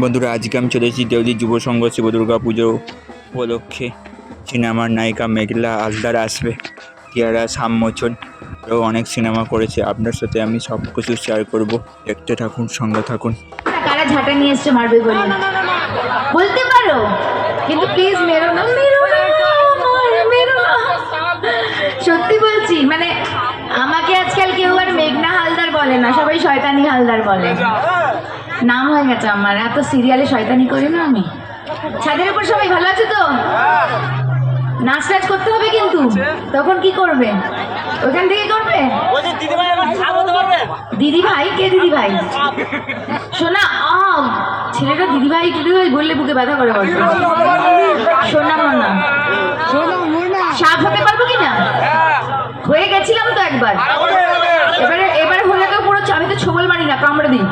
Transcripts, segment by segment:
বন্ধুরা আজকে আমি চলে এসেছি দেওদি যুব সংঘ শিব দুর্গা পুজো উপলক্ষে। সিনেমার নায়িকা মেঘলা আলদার আসবে টিয়ারা সামমোচন আরও অনেক সিনেমা করেছে আপনার সাথে আমি সব কিছু শেয়ার করব। দেখতে থাকুন সঙ্গে থাকুন। কারা ঝাঁটা নিয়ে এসছে মারবে বলে বলতে পারো। কিন্তু প্লিজ মেরো না। মেরো না মেরো না। সত্যি বলছি মানে আমাকে আজকাল কেউ আর মেঘনা হালদার বলে না সবাই শয়তানি হালদার বলে। নাম হয়ে গেছে আমার। এত সিরিয়ালে শয়তানি করি না আমি। ছাদের উপর সবাই ভালো আছে তো? নাচ টাচ করতে হবে কিন্তু। তখন কি করবে? ওখান থেকে করবে? দিদি ভাই কে দিদি ভাই আ, ছেলেটা দিদি ভাই দিদি ভাই বললে বুকে ব্যথা করে বড্ড শোনা মনা। সাপ হতে পারব কি না? হয়ে গেছিলাম তো একবার। এবারে, এবার হলে তো পুরো আমি তো ছোবল মারি না, কামড়ে দিই।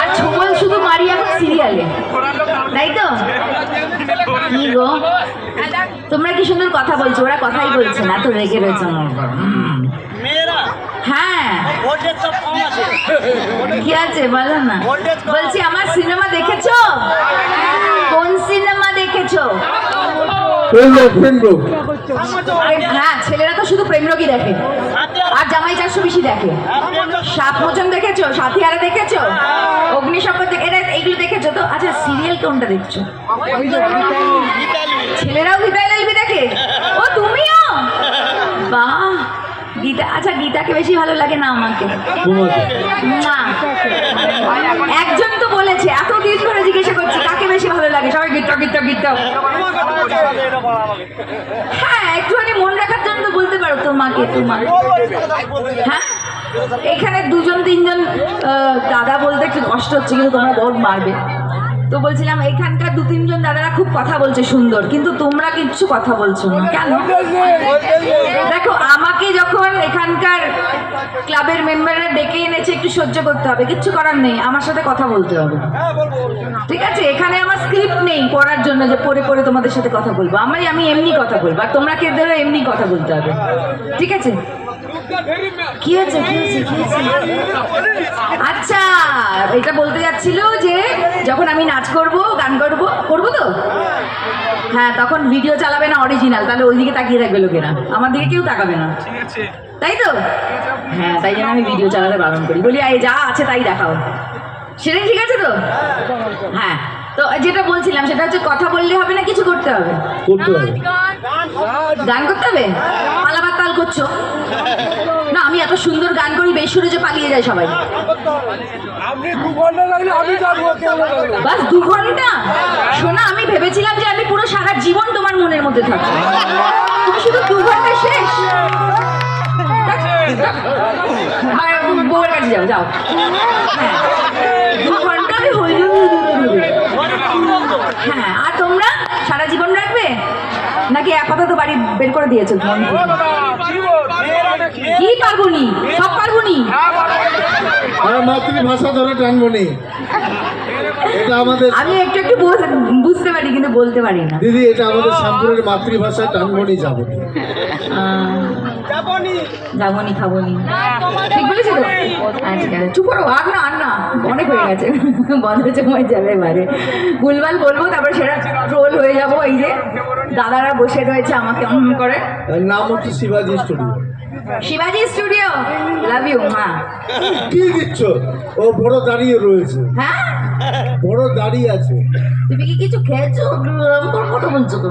আর ছোবল শুধু মারি এখন সিরিয়ালে তাই তো? কি গো? তোমরা কি সুন্দর কথা বলছো? ওরা কথাই বলছে না তো রেগে রয়েছে হ্যাঁ। আছে। কি আছে? বলো না। বলছি আমার সিনেমা দেখেছ? কোন সিনেমা দেখেছ? হ্যাঁ ছেলেরা তো শুধু প্রেমরোগী দেখে। আর জামাই চারশো বেশি দেখে। সাত মোচন দেখেছ? সাথিয়ারা দেখেছ? অগ্নিশপথ দেখে এটা এইগুলো দেখেছ তো? আচ্ছা সিরিয়াল কোনটা দেখছ? ছেলেরাও গীতা দেখে? ও তুমিও? বাহ গীতা আচ্ছা গীতাকে বেশি ভালো লাগে না আমাকে। না। একজন তো বলেছে এত দিন ধরে জিজ্ঞাসা করছি কাকে বেশি ভালো লাগে? সবাই গীতা গীতা গীতা হ্যাঁ একটুখানি মন জন্য তো বলতে পারো তোমাকে, তোমার। হ্যাঁ? এখানে দুজন তিনজন দাদা বলতে একটু কষ্ট হচ্ছে, কিন্তু তোমরা বহুত মারবে। তো বলছিলাম এখানকার দু তিনজন দাদারা খুব কথা বলছে সুন্দর কিন্তু তোমরা কিচ্ছু কথা বলছো না। কেন? দেখো আমাকে যখন এখানকার ক্লাবের মেম্বাররা ডেকে এনেছে একটু সহ্য করতে হবে কিচ্ছু করার নেই আমার সাথে কথা বলতে হবে। ঠিক আছে? এখানে আমার স্ক্রিপ্ট নেই পড়ার জন্য যে পড়ে পড়ে তোমাদের সাথে কথা বলব। আমি আমি এমনি কথা বলব আর তোমরা কে ধরো এমনি কথা বলতে হবে? ঠিক আছে? কি হয়েছে কি হয়েছে কি হয়েছে? আচ্ছা এটা বলতে যাচ্ছিল যে আমি নাচ করব গান করব করব তো? হ্যাঁ তখন ভিডিও চালাবে না অরিজিনাল তাহলে ওইদিকে তাকিয়ে থাকবে লোকেরা। আমার দিকে কেউ তাকাবে না। তাই তো? হ্যাঁ তাই জন্য আমি ভিডিও চালাতে বারণ করি। বলি এই যা আছে তাই দেখাও। সেটাই ঠিক আছে তো? হ্যাঁ তো যেটা বলছিলাম সেটা হচ্ছে কথা বললে হবে না কিছু করতে হবে। গান করতে হবে? পালাবার তাল করছ? না আমি এত সুন্দর গান করি বেসুরে যে পালিয়ে যায় সবাই। আপনি দু ঘণ্টা লাগলে আমি যাব বাস দু ঘণ্টা? শোনা আমি ভেবেছিলাম যে আমি পুরো সারা জীবন তোমার মনের মধ্যে থাকব। তুমি শুধু দু ঘণ্টা শেষ? বউয়ের কাছে যাও যাও। হ্যাঁ দু ঘণ্টা আমি। হ্যাঁ আর তোমরা সারা জীবন রাখবে? নাকি আপাতত বাড়ি বের করে দিয়েছ? কি পারবনি সব পারবনি আমরা মাতৃভাষা ধরে টানবো নি এটা আমাদের আমি একটু একটু বুঝতে পারি কিন্তু বলতে পারি না। দিদি এটা আমাদের শ্যামপুরের মাতৃভাষা টানবো নি যাব যাবনি খাবনি। ঠিক বলেছি তো? হ্যাঁ ঠিক আছে। চুপ করো আর না আর না। অনেক হয়ে গেছে। বন্ধ সময় যাবে এবারে। ভুলভাল বলব তারপর সেটা ট্রোল হয়ে যাব এই যে। দাদারা বসে রয়েছে আমাকে করে। নাম হচ্ছে শিবাজি স্টুডিও শিবাজি স্টুডিও লাভ ইউ মা। কি দিচ্ছ? ও বড় দাঁড়িয়ে রয়েছে। হ্যাঁ? বড় দাঁড়িয়ে আছে। তুমি কি কিছু খেয়েছো? তোর কথা বলছো তো।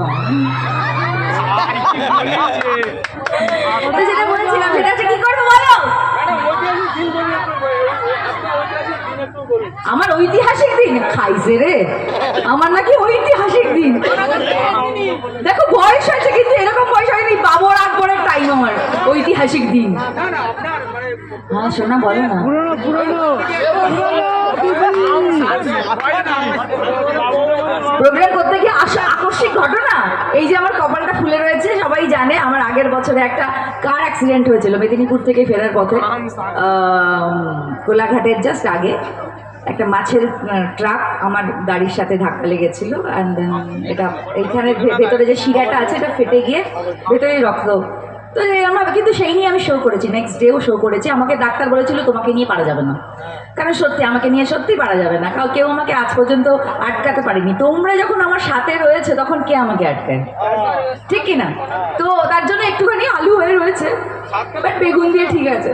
তো যেটা বলেছিলাম। সেটা কি করব বলো? আমার ঐতিহাসিক দিন। খাইছে রে। আমার নাকি ঐতিহাসিক দিন। দেখো, বয়স হয়েছে কিন্তু এরকম বয়স হয়নি। বাবর আকবরের টাইম আমার ঐতিহাসিক দিন। হ্যাঁ শোনা বলো না। প্রোগ্রাম করতে গিয়ে আকস্মিক ঘটনা? এই যে আমার কপালটা ফুলে রয়েছে সবাই জানে আমার আগের বছরে একটা কার অ্যাক্সিডেন্ট হয়েছিল? মেদিনীপুর থেকে ফেরার পথে। কোলাঘাটের জাস্ট আগে। একটা মাছের ট্রাক আমার গাড়ির সাথে ধাক্কা লেগেছিল। অ্যান্ড এটা এইখানে ভেতরে যে শিরাটা আছে এটা ফেটে গিয়ে ভেতরে রক্ত তো আমরা কিন্তু সেই নিয়ে আমি শো করেছি। নেক্সট ডেও শো করেছি। আমাকে ডাক্তার বলেছিল, তোমাকে নিয়ে পারা যাবে না। কারণ সত্যি, আমাকে নিয়ে সত্যি পারা যাবে না। কাউ কেউ আমাকে আজ পর্যন্ত আটকাতে পারেনি। তোমরা যখন আমার সাথে রয়েছে, তখন কে আমাকে আটকায়? ঠিক কি না তো তার জন্য একটুখানি আলু হয়ে রয়েছে। বাট বেগুন দিয়ে ঠিক আছে।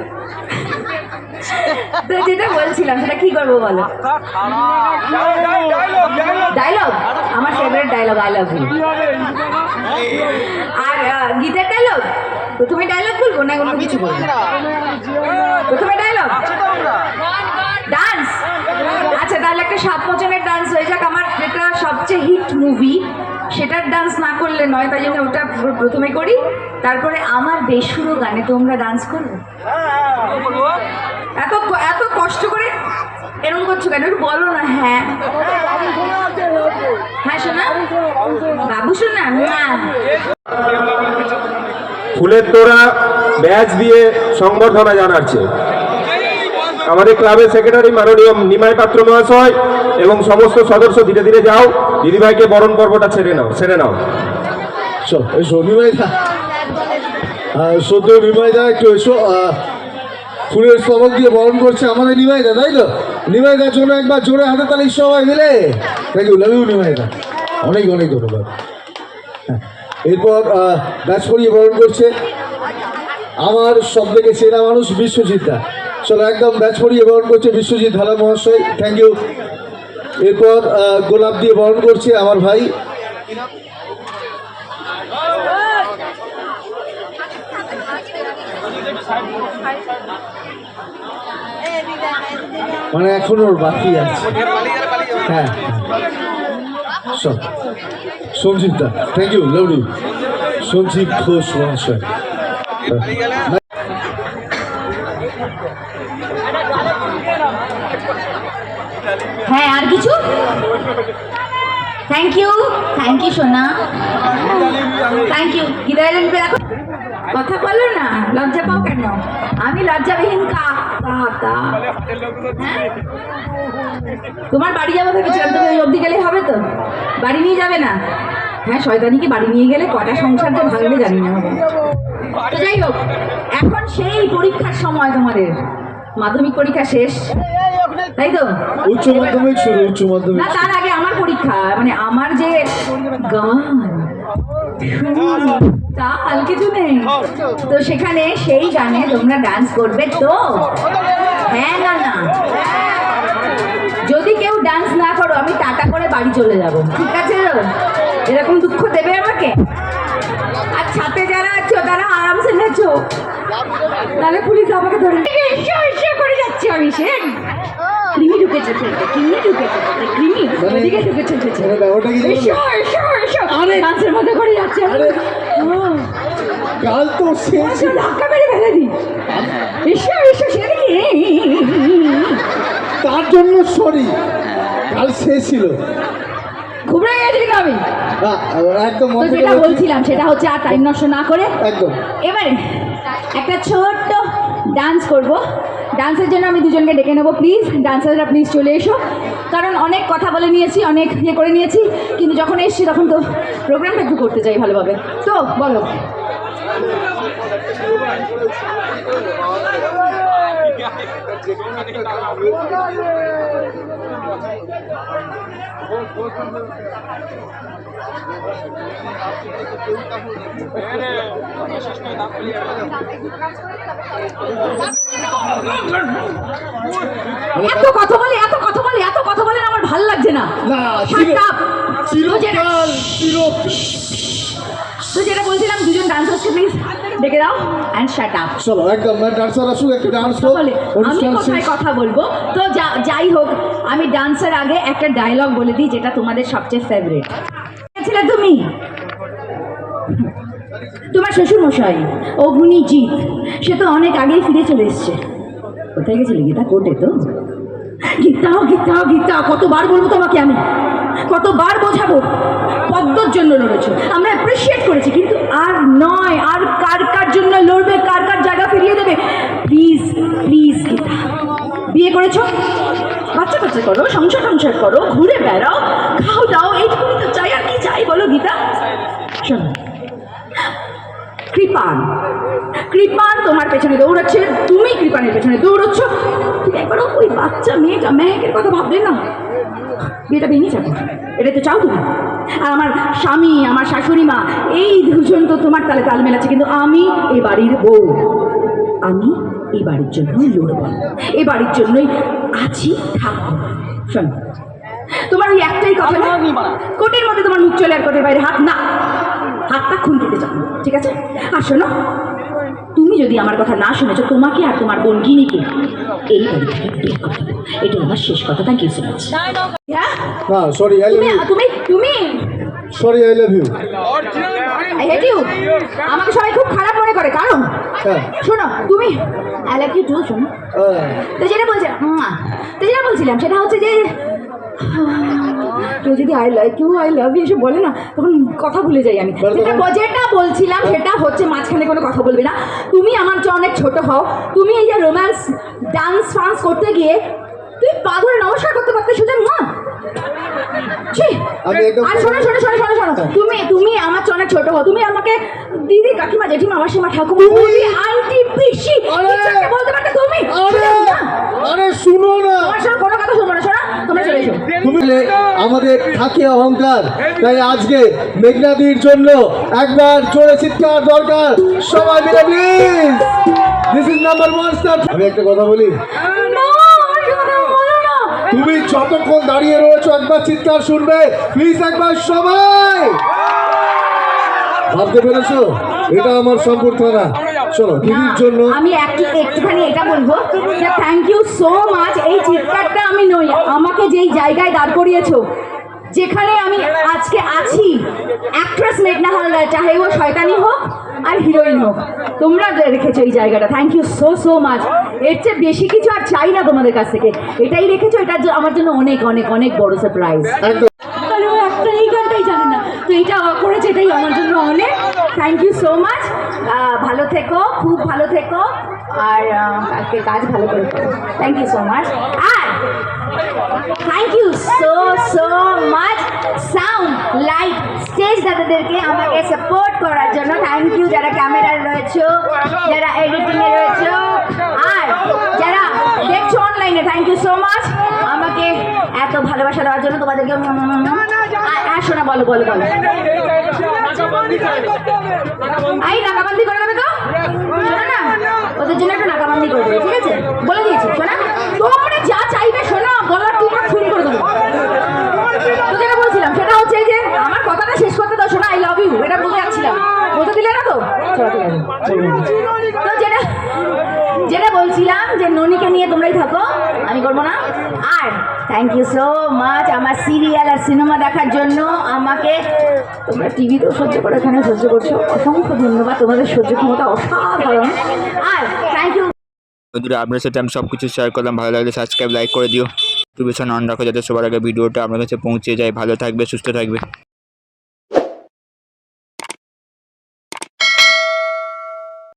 তো যেটা বলছিলাম, সেটা কি করব বলো? ডায়লগ আমার favourite dialogue I love you আর গীতের ডায়লগ প্রথমে ডায়লগ বলব না অন্য কিছু বলব প্রথমে ডায়লগ ডান্স আচ্ছা তাহলে একটা সাত মোচনের ডান্স হয়ে যাক। আমার যেটা সবচেয়ে হিট মুভি সেটার ডান্স না করলে নয় তাই জন্য ওটা প্রথমে করি। তারপরে আমার বেসুরো গানে তোমরা ডান্স করবে এত এত কষ্ট করে এরকম করছ কেন? একটু বলো না হ্যাঁ। হ্যাঁ শোনা। বাবু শোনা না। ফুলের তোড়া ব্যাচ দিয়ে সংবর্ধনা জানাচ্ছে। আমাদের ক্লাবের সেক্রেটারি মাননীয় নিমাই পাত্র মহাশয় এবং সমস্ত সদস্য ধীরে ধীরে যাও। দিদিভাইকে বরণ পর্বটা ছেড়ে নাও ছেড়ে নাও। সদ্য নিমাইদা একটু এসো। ফুলের স্তবক দিয়ে বরণ করছে আমাদের নিমাইদা তাই তো? নিমাইদার জন্য একবার জোরে হাতে তালি সবাই মিলে। থ্যাংক ইউ লাভ ইউ নিমাইদা অনেক অনেক ধন্যবাদ। হ্যাঁ, এরপর ব্যাচ পরিয়ে বরণ করছে। আমার সব থেকে চেনা মানুষ বিশ্বজিৎ দা। চলো একদম ব্যাচ পরিয়ে বরণ করছে বিশ্বজিৎ ধালা মহাশয়। থ্যাংক ইউ এরপর গোলাপ দিয়ে বরণ করছে আমার ভাই। মানে এখনও ওর বাকি আছে। হ্যাঁ। Sanjib da thank you love you Sanjib Ghosh, মহাশয়। হ্যাঁ আর কিছু? থ্যাংক ইউ থ্যাংক ইউ সোনা। থ্যাংক ইউ কথা বলো না, লজ্জা পাও আমি লজ্জাবিহীন কা? কা কা হ্যাঁ? তোমার বাড়ি যাব ভেবেছিলাম তুমি ওই অবধি গেলেই হবে তো? বাড়ি নিয়ে যাবে না? হ্যাঁ শয়তানিকে বাড়ি নিয়ে গেলে কটা সংসার তো ভাঙবে জানি না। তো যাই হোক এখন সেই পরীক্ষার সময় তোমাদের। মাধ্যমিক পরীক্ষা শেষ। তাই তো? উচ্চ মাধ্যমিক শুরু উচ্চ মাধ্যমিক না তার আগে আমার পরীক্ষা মানে আমার যে গান তাল কিছু নেই। তো সেখানে সেই গানে তোমরা ডান্স করবে তো? হ্যাঁ না না। যদি কেউ ডান্স না করো, আমি টাটা করে বাড়ি চলে যাব। ঠিক আছে? এরকম দুঃখ দেবে আমাকে? আর ছাতে যারা আছো, তারা আরামসে নেচো তাহলে পুলিশ আমাকে ধরে করে যাচ্ছি আমি সে ঢুকেছে ফেলতে ক্রিমি ঢুকেছে? ফেলতে ওদিকে ঢুকেছে ঢুকেছে কি জানো? এসো এসো এসো আরে! ডান্সের মধ্যে করে যাচ্ছে। আরে। ও, তো শেষ। ধাক্কা মেরে ফেলে দি এসো এসো সেদিকে তার জন্য সরি। কাল শেষ ছিল। ঘুরে গেছি আমি? একদম মন যেটা বলছিলাম সেটা হচ্ছে আর টাইম নষ্ট না করে একদম। এবারে একটা ছোট্ট ডান্স করব। ডান্সের জন্য আমি দুজনকে ডেকে নেব প্লিজ ডান্সাররা প্লিজ চলে এসো। কারণ অনেক কথা বলে নিয়েছি, অনেক ইয়ে করে নিয়েছি, কিন্তু যখন এসছি তখন তো প্রোগ্রামটা একটু করতে চাই ভালোভাবে। তো, বলো। এত কথা বলে এত কথা বলে এত কথা বলে আমার ভালো লাগছে না। তো যেটা- বলছিলাম দুজন ডান্সার্সকে প্লিজ ডেকে দাও অ্যান্ড শাট আপ চলো একদম ডান্সার আসুক একটু ডান্স হোক আমি কোথায় কথা বলব। তো যাই হোক আমি ডান্সের আগে একটা ডায়লগ বলে দিই যেটা তোমাদের সবচেয়ে ফেভারিট ছিলে তুমি? তোমার শ্বশুর মশাই অগ্নিজিৎ সে তো অনেক আগেই ফিরে চলে এসছে। কোথায় গেছিলে? গীতা কোর্টে তো? গীতা গীতা গীতা কতবার বলব তোমাকে আমি? কতবার বোঝাবো? পদ্মর জন্য লড়েছো? আমরা অ্যাপ্রিসিয়েট করেছি কিন্তু আর নয় আর কার কার জন্য লড়বে কার কার জায়গা ফিরিয়ে দেবে প্লিজ প্লিজ গীতা বিয়ে করেছ? বাচ্চা কাচ্চা করো, সংসার সংসার করো, ঘুরে বেড়াও, খাও দাও, এইটুকুনি তো চাই, আর কি চাই বলো গীতা? শোনো, কৃপান কৃপান তোমার পেছনে দৌড়াচ্ছে, তুমি কৃপানের পেছনে দৌড়চ্ছ। তুমি একবারও ওই বাচ্চা, মেয়েটা মেয়েকের কথা ভাবলে না? বিয়েটা ভেঙে যাবে, এটা তো চাও তুমি। আর আমার স্বামী, আমার শাশুড়ি মা, এই দুজন তো তোমার তালে তাল মেলাচ্ছে, কিন্তু আমি এই বাড়ির বউ। আমি এই বাড়ির জন্যই লড়ব। এই বাড়ির জন্যই আছি থাকব। শোন তোমার ওই একটাই কথা না? কোটের মধ্যে তোমার মুখ চলে আর কোটের বাইরে হাত না। হাতটা খুলতে চাও ঠিক আছে? আর শোনো তুমি যদি আমার কথা না শুনেছো তোমাকে আর তোমার বোন গিনিকে এই বাড়ি থেকে বের করে এটা আমার শেষ কথা থ্যাংক ইউ সো মাচ হ্যাঁ? না সরি আই লাভ ইউ তুমি তুমি? Sorry I love you I hate you আমাকে সবাই খুব খারাপ মনে করে কারণ হ্যাঁ শোনো তুমি আই লাভ ইউ টু শোনো হ্যাঁ। তো যেটা বলছিলাম তো যেটা বলছিলাম সেটা হচ্ছে যে কেউ যদি I like you I love you এসব বলে না তখন কথা ভুলে যাই আমি। যেটা বলছিলাম সেটা হচ্ছে মাঝখানে কোনো কথা বলবে না। তুমি আমার চেয়ে অনেক ছোট হও। তুমি এই যে রোম্যান্স ডান্স ফান্স করতে গিয়ে তুই পা ধরে নমস্কার করতে পারতে সোজা মা। আর শোনো শোনো শোনো শোনো শোনো। তুমি তুমি আমার অনেক ছোট হও। তুমি আমাকে দিদি কাকিমা জেঠিমা মাসিমা ঠাকুমা আন্টি পিসি বলতে পারতে তুমি? আরে সোজা মা। আরে শুনো না। কোনো কথা শুনব না। শোনা তোমরা চলে এসো। আমাদের থাকে অহংকার তাই আজকে মেঘনাদির জন্য একবার জোরে চিৎকার দরকার। সবাই মিলে please this is number one star আমি একটা কথা বলি না, আমার কথা বলো না। তুমি যতক্ষণ দাঁড়িয়ে রয়েছো একবার চিৎকার শুনবে। প্লিজ একবার সবাই! ভাবতে পেরেছ? এটা আমার সম্পর্কনা শোনো দিদির জন্য আমি একটু একটুখানি এটা বলব যে থ্যাংক ইউ সো মাচ এই চিৎকারটা আমি নই আমাকে যেই জায়গায় দাঁড় করিয়েছো যেখানে আমি আজকে আছি। অ্যাক্ট্রেস মেঘনা হালদার চাহে ও শয়তানি হোক আর হিরোইন হোক। তোমরা রেখেছো এই জায়গাটা। Thank you so so much এর চেয়ে বেশি কিছু আর চাই না তোমাদের কাছ থেকে। এটাই রেখেছো, এটা আমার জন্য অনেক অনেক অনেক বড় সারপ্রাইজ এই জানে না। তো এটা এটাই আমার জন্য অনেক। থ্যাংক ইউ সো মাচ ভালো থেকো, খুব ভালো থেকো। আর কাজ ভালো করে thank you so much thank you so so much sound stage দাদাদেরকে আমাকে সাপোর্ট করার জন্য থ্যাংক ইউ যারা ক্যামেরায় রয়েছো যারা এডিটিংয়ে রয়েছো। আর যারা দেখছ অনলাইনে থ্যাংক ইউ সো মাচ আমাকে এত ভালোবাসা দেওয়ার জন্য তোমাদেরকে আর শোনা বলো বলো বলো। আই নাকাবন্দি করে দেবে তো? না। ওদের জন্য একটু নাকাবন্দি করে দেবে ঠিক আছে বলে দিয়েছি শোনা তোমরা যা চাইবে শোনো গলার টুকরা খুন করে দেবো তো যেটা বলছিলাম সেটা হচ্ছে এই যে আমার কথাটা শেষ করতে দাও শোনা আই লাভ ইউ এটা বলতে যাচ্ছিলাম বলতে দিলে না তো চলো ঠিক আছে তো যেটা যেটা বলছিলাম যে ননিকে নিয়ে তোমরাই থাকো, আমি করব না। আর থ্যাংক ইউ সো মাচ আমার সিরিয়াল আর সিনেমা দেখার জন্য আমাকে তোমরা টিভিতেও সহ্য করো, এখানে সহ্য করছ। অসংখ্য ধন্যবাদ, তোমাদের সহ্য ক্ষমতা অসাধারণ। আর থ্যাংক ইউ বন্ধুরা, আপনার সাথে আমি সব কিছু শেয়ার করলাম, ভালো লাগলে সাবস্ক্রাইব লাইক করে দিও। নোটিফিকেশন অন রাখো, যাতে সবার আগে ভিডিওটা আপনার কাছে পৌঁছে যায়। ভালো থাকবে, সুস্থ থাকবে।